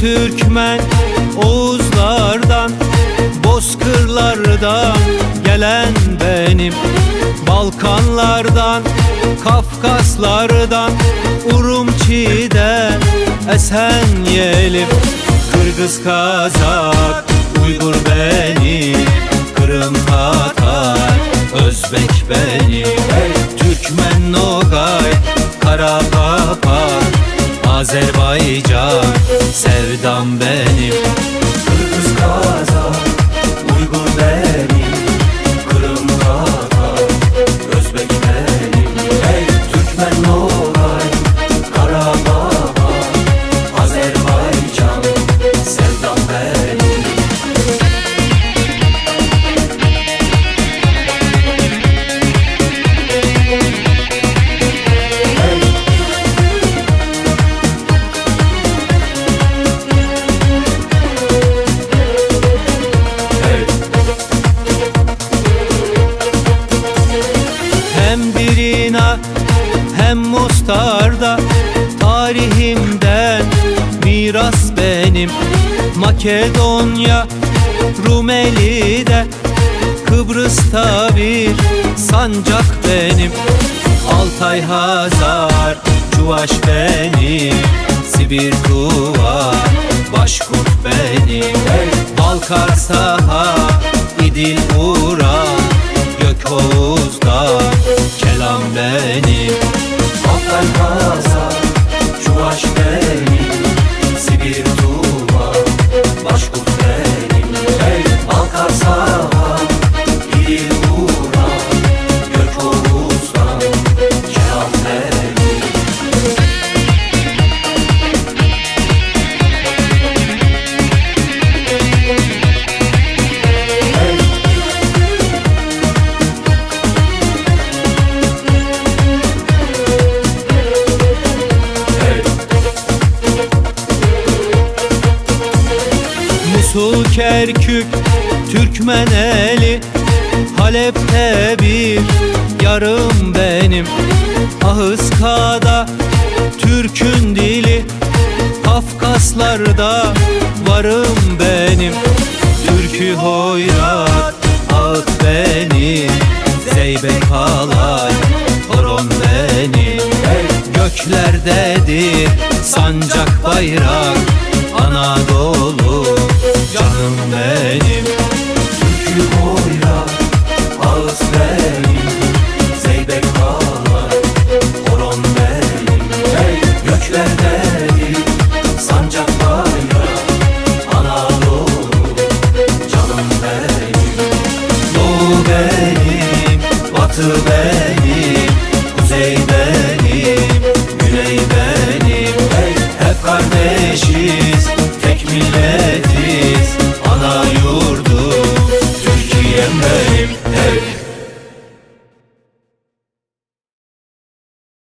Türkmen Oğuzlardan Bozkırlardan gelen benim. Balkanlardan Kafkaslardan Urumçi'den esen yelim. Kırgız Kazak Uygur benim. Kırım Tatar Özbek benim Azerbaycan sevdam benim. Kırgız Kazak Hem Birina hem Mostar'da. Tarihimden miras benim. Makedonya Rumeli'de. Kıbrıs'ta bir sancak benim. Altay Hazar Çuvaş benim. Sibir Tuva Başkurt benim. Balkar Saha İdil Kerkük Türkmeneli Halep'te bir yarım benim. Ahıska'da Türk'ün dili Kafkaslarda varım benim. Türkü hoyrat ağıt benim Zeybek halay horon benim Göklerdedir sancak bayrak Anadolu canım benim. Türkü huyla ağız benim. Zeybek ağlar horon benim. Hey! Göklerdedir sancak bayrağı Anadolu canım benim. Doğu benim batı